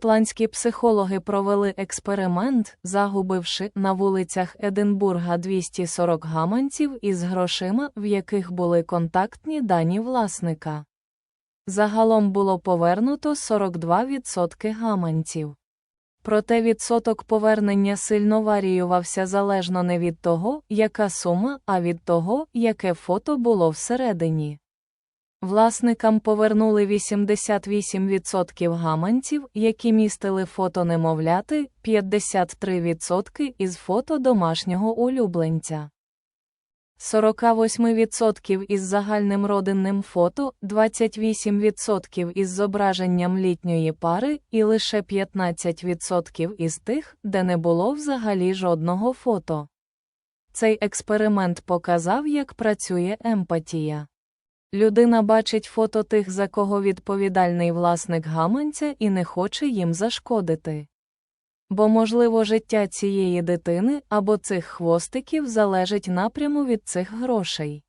Шотландські психологи провели експеримент, загубивши на вулицях Единбурга 240 гаманців із грошима, в яких були контактні дані власника. Загалом було повернуто 42% гаманців. Проте відсоток повернення сильно варіювався залежно не від того, яка сума, а від того, яке фото було всередині. Власникам повернули 88% гаманців, які містили фото немовляти, 53% із фото домашнього улюбленця. 48% із загальним родинним фото, 28% із зображенням літньої пари і лише 15% із тих, де не було взагалі жодного фото. Цей експеримент показав, як працює емпатія. Людина бачить фото тих, за кого відповідальний власник гаманця і не хоче їм зашкодити. Бо, можливо, життя цієї дитини або цих хвостиків залежить напряму від цих грошей.